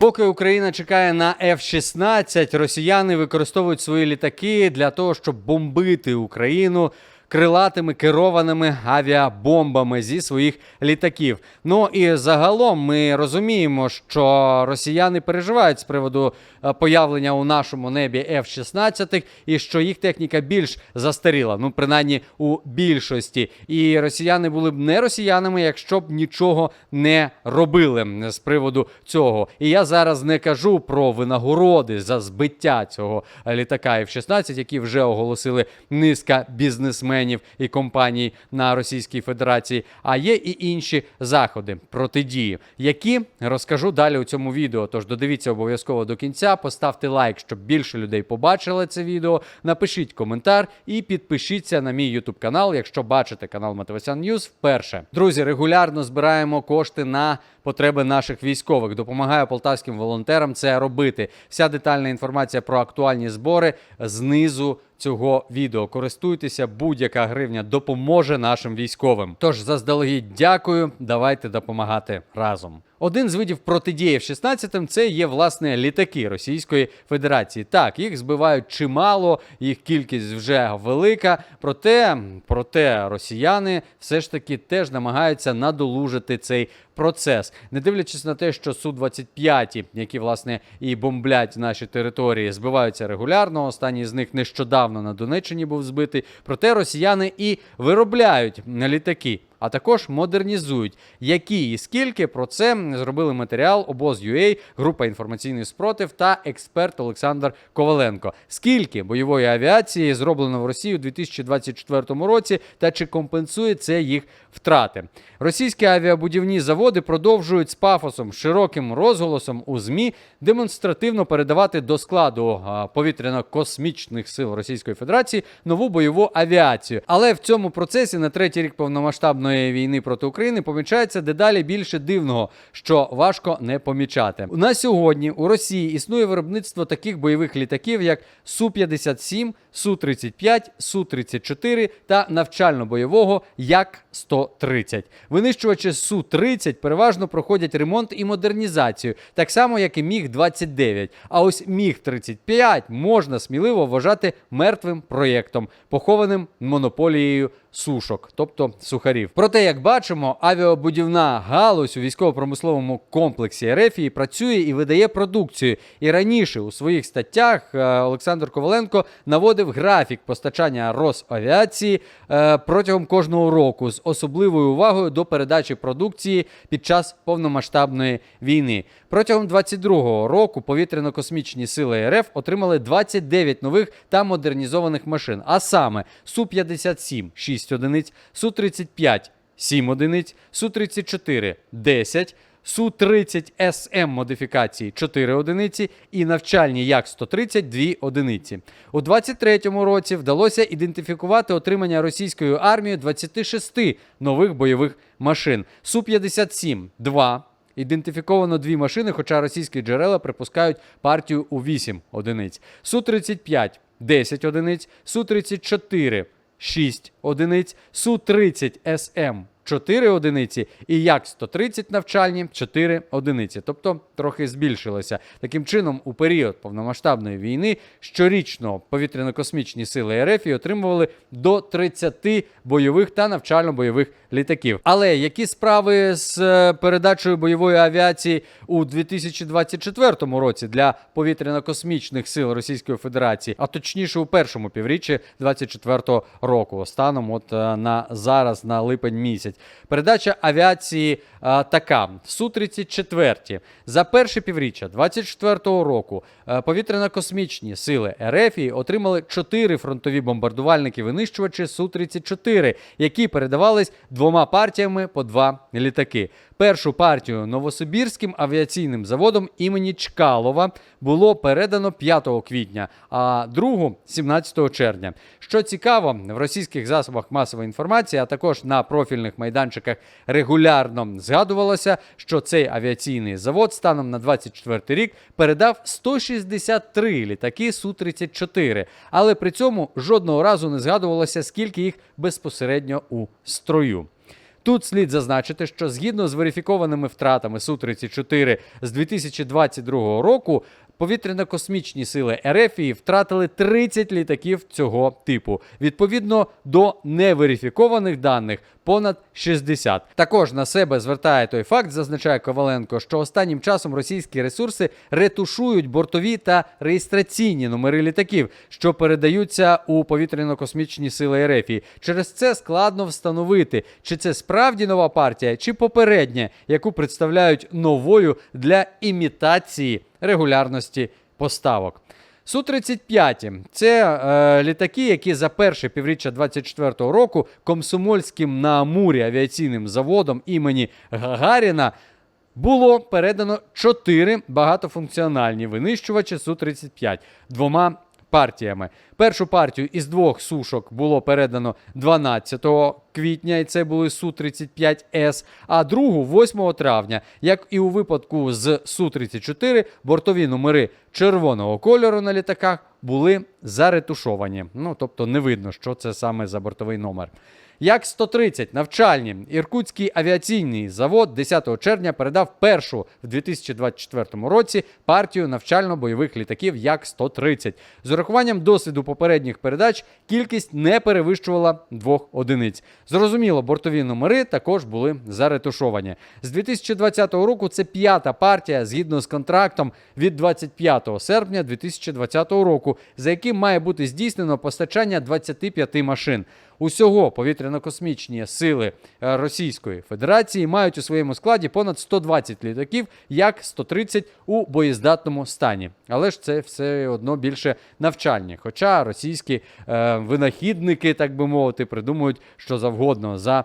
Поки Україна чекає на F-16, росіяни використовують свої літаки для того, щоб бомбити Україну крилатими керованими авіабомбами зі своїх літаків. Ну і загалом ми розуміємо, що росіяни переживають з приводу е, появлення у нашому небі F-16 і що їх техніка більш застаріла, ну принаймні у більшості. І росіяни були б не росіянами, якщо б нічого не робили з приводу цього. І я зараз не кажу про винагороди за збиття цього літака F-16, які вже оголосили низка бізнесменів і компаній на Російській Федерації. А є і інші заходи протидії, які розкажу далі у цьому відео. Тож додивіться обов'язково до кінця, поставте лайк, щоб більше людей побачили це відео. Напишіть коментар і підпишіться на мій YouTube канал, якщо бачите канал Мотивасян Ньюз вперше. Друзі, регулярно збираємо кошти на потреби наших військових. Допомагає полтавським волонтерам це робити. Вся детальна інформація про актуальні збори знизу. Цього відео користуйтеся, будь-яка гривня допоможе нашим військовим. Тож заздалегідь дякую, давайте допомагати разом. Один з видів протидії F-16 це є власне літаки Російської Федерації. Так, їх збивають чимало, їх кількість вже велика. Проте, проте росіяни все ж таки теж намагаються надолужити цей процес, не дивлячись на те, що су 25 які власне і бомблять наші території, збиваються регулярно. Останній з них нещодавно на Донеччині був збитий. Проте росіяни і виробляють літаки. А також модернізують. Які і скільки про це зробили матеріал обоз.ua, група інформаційний спротив та експерт Олександр Коваленко. Скільки бойової авіації зроблено в Росії у 2024 році, та чи компенсує це їх втрати? Російські авіабудівні заводи продовжують з пафосом, широким розголосом у змі демонстративно передавати до складу повітряно-космічних сил Російської Федерації нову бойову авіацію. Але в цьому процесі на третій рік повномасштабної війни проти України помічається дедалі більше дивного, що важко не помічати. На сьогодні у Росії існує виробництво таких бойових літаків, як Су-57, Су-35, Су-34 та навчально-бойового Як-130. Винищувачі Су-30 переважно проходять ремонт і модернізацію, так само як і Міг-29. А ось Міг-35 можна сміливо вважати мертвим проєктом, похованим монополією сушок, тобто сухарів. Проте, як бачимо, авіабудівна галузь у військово-промисловому комплексі Ерефії працює і видає продукцію. І раніше у своїх статтях е, Олександр Коваленко наводив графік постачання Росавіації е, протягом кожного року з особливою увагою до передачі продукції під час повномасштабної війни. Протягом 22-го року повітряно-космічні сили РФ отримали 29 нових та модернізованих машин, а саме Су-57 – 6 одиниць, Су-35 – 7 одиниць, Су-34 – 10, Су-30 СМ модифікації 4 одиниці і навчальні Як-130 2 одиниці. У 23-му році вдалося ідентифікувати отримання російською армією 26 нових бойових машин. Су-57 – 2, Ідентифіковано дві машини, хоча російські джерела припускають партію у 8 одиниць. Су-35 – 10 одиниць, Су-34 – 6 одиниць, Су-30 СМ – 4 одиниці і Як-130 навчальні 4 одиниці. Тобто трохи збільшилося. Таким чином, у період повномасштабної війни щорічно повітряно-космічні сили РФ отримували до 30 бойових та навчально-бойових літаків. Але які справи з е, передачею бойової авіації у 2024 році для повітряно-космічних сил Російської Федерації, а точніше у першому півріччі 2024 року, станом от е, на зараз, на липень місяць. Передача авіації е, така: Су-34 за перше півріччя 2024 року е, повітряно-космічні сили РФ отримали 4 фронтові бомбардувальники винищувачі Су-34, які передавались двома партіями по два літаки. Першу партію Новосибірським авіаційним заводом імені Чкалова було передано 5 квітня, а другу 17 червня. Що цікаво, в російських засобах масової інформації, а також на профільних майданчиках регулярно згадувалося, що цей авіаційний завод станом на 24 рік передав 163 літаки Су-34, але при цьому жодного разу не згадувалося, скільки їх безпосередньо у строю. Тут слід зазначити, що згідно з верифікованими втратами Су-34 з 2022 року. Повітряно-космічні сили РФ втратили 30 літаків цього типу. Відповідно до неверифікованих даних понад 60. Також на себе звертає той факт, зазначає Коваленко, що останнім часом російські ресурси ретушують бортові та реєстраційні номери літаків, що передаються у повітряно-космічні сили РФ. Через це складно встановити, чи це справді нова партія, чи попередня, яку представляють новою для імітації регулярності поставок. Су-35 це е, літаки, які за перше півріччя 24-го року Комсомольським на Амурі авіаційним заводом імені Гагаріна було передано чотири багатофункціональні винищувачі Су-35 двома партіями. Першу партію із двох сушок було передано 12 квітня, і це були Су-35С, а другу 8 травня. Як і у випадку з Су-34, бортові номери червоного кольору на літаках були заретушовані. Ну, тобто не видно, що це саме за бортовий номер. Як 130 навчальні Іркутський авіаційний завод 10 червня передав першу в 2024 році партію навчально-бойових літаків Як 130 З урахуванням досвіду попередніх передач кількість не перевищувала двох одиниць. Зрозуміло, бортові номери також були заретушовані. З 2020 року це п'ята партія згідно з контрактом від 25 серпня 2020 року, за яким має бути здійснено постачання 25 машин. Усього повітряно-космічні сили е, Російської Федерації мають у своєму складі понад 120 літаків, як 130 у боєздатному стані. Але ж це все одно більше навчальні. Хоча російські е, винахідники, так би мовити, придумують що завгодно за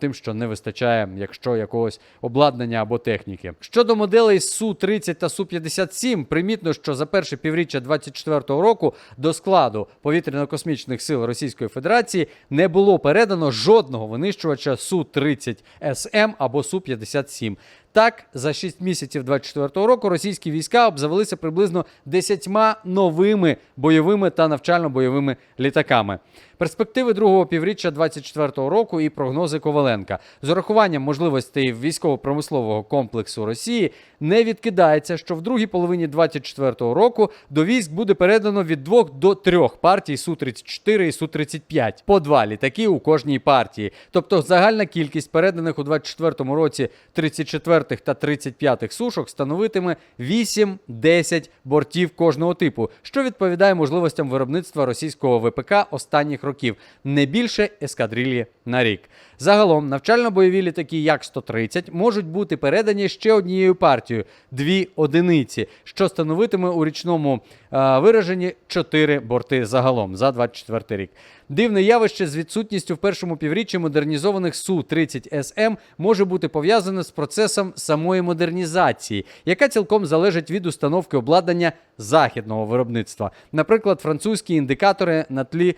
тим, що не вистачає, якщо якогось обладнання або техніки. Щодо моделей Су-30 та Су-57, примітно, що за перше півріччя 2024 року до складу повітряно-космічних сил Російської Федерації не було передано жодного винищувача Су-30 СМ або Су-57. Так, за 6 місяців 2024 року російські війська обзавелися приблизно 10 новими бойовими та навчально-бойовими літаками. Перспективи другого півріччя 2024 року і прогнози Коваленка з урахуванням можливостей військово-промислового комплексу Росії не відкидається, що в другій половині 2024 року до військ буде передано від двох до трьох партій Су-34 і Су-35 по два літаки у кожній партії. Тобто загальна кількість переданих у 2024 році 34-х та 35-х сушок становитиме 8-10 бортів кожного типу, що відповідає можливостям виробництва російського ВПК останніх років, не більше ескадрилі на рік. Загалом навчально-бойові літаки Як-130 можуть бути передані ще однією партією дві одиниці, що становитиме у річному е, вираженні 4 борти загалом за 24 рік. Дивне явище з відсутністю в першому півріччі модернізованих Су-30 СМ може бути пов'язане з процесом самої модернізації, яка цілком залежить від установки обладнання західного виробництва. Наприклад, французькі індикатори на тлі е,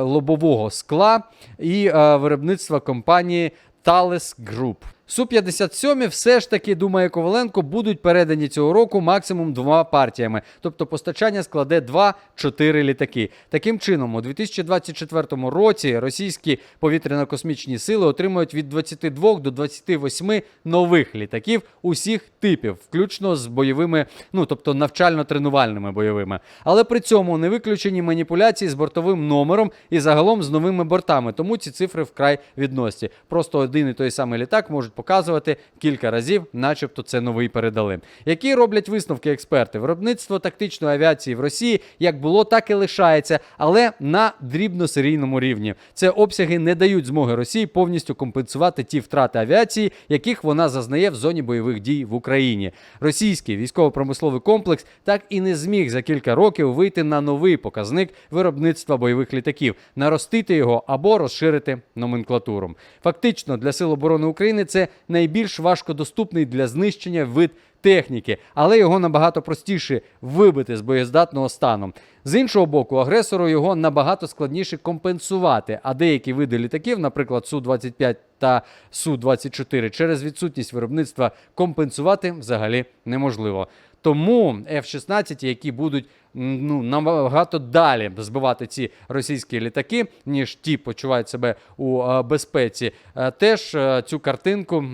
лобового скла і е, виробництва компанії Thales Group. Су-57 все ж таки, думає Коваленко, будуть передані цього року максимум двома партіями. Тобто постачання складе 2-4 літаки. Таким чином, у 2024 році російські повітряно-космічні сили отримують від 22 до 28 нових літаків усіх типів, включно з бойовими, ну тобто навчально-тренувальними бойовими. Але при цьому не виключені маніпуляції з бортовим номером і загалом з новими бортами. Тому ці цифри вкрай відносні. Просто один і той самий літак можуть показувати кілька разів, начебто це новий передали. Які роблять висновки експерти? Виробництво тактичної авіації в Росії як було, так і лишається, але на дрібносерійному рівні. Це обсяги не дають змоги Росії повністю компенсувати ті втрати авіації, яких вона зазнає в зоні бойових дій в Україні. Російський військово-промисловий комплекс так і не зміг за кілька років вийти на новий показник виробництва бойових літаків, наростити його або розширити номенклатуру. Фактично для сил оборони України це найбільш важкодоступний для знищення вид техніки, але його набагато простіше вибити з боєздатного стану. З іншого боку, агресору його набагато складніше компенсувати. А деякі види літаків, наприклад, Су-25 та Су-24, через відсутність виробництва компенсувати взагалі неможливо. Тому F-16, які будуть ну, набагато далі збивати ці російські літаки, ніж ті почувають себе у е, безпеці, е, теж е, цю картинку.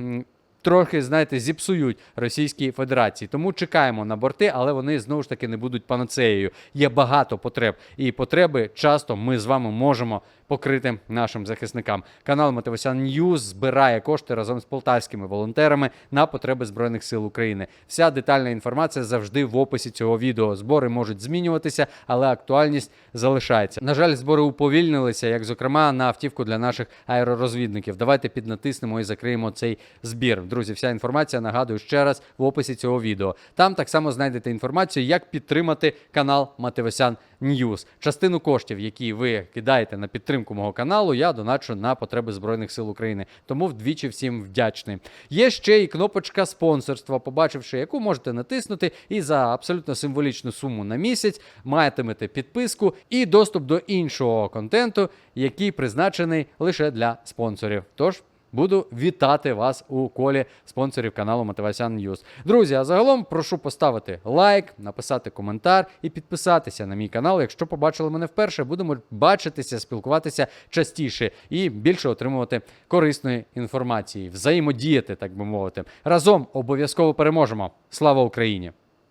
Трохи, знаєте, зіпсують Російській Федерації. Тому чекаємо на борти, але вони знову ж таки не будуть панацеєю. Є багато потреб, і потреби часто ми з вами можемо покрити нашим захисникам. Канал Мотивасян Ньюз збирає кошти разом з полтавськими волонтерами на потреби Збройних сил України. Вся детальна інформація завжди в описі цього відео. Збори можуть змінюватися, але актуальність залишається. На жаль, збори уповільнилися, як зокрема на автівку для наших аеророзвідників. Давайте піднатиснемо і закриємо цей збір. Друзі, вся інформація нагадую ще раз в описі цього відео. Там так само знайдете інформацію, як підтримати канал Мативосян Ньюз. Частину коштів, які ви кидаєте на підтримку мого каналу, я доначу на потреби Збройних сил України. Тому вдвічі всім вдячний. Є ще і кнопочка спонсорства, побачивши, яку можете натиснути, і за абсолютно символічну суму на місяць матимете підписку і доступ до іншого контенту, який призначений лише для спонсорів. Тож. Буду вітати вас у колі спонсорів каналу Мотивасян Ньюз. Друзі, а загалом прошу поставити лайк, написати коментар і підписатися на мій канал. Якщо побачили мене вперше, будемо бачитися, спілкуватися частіше і більше отримувати корисної інформації, взаємодіяти, так би мовити. Разом обов'язково переможемо. Слава Україні!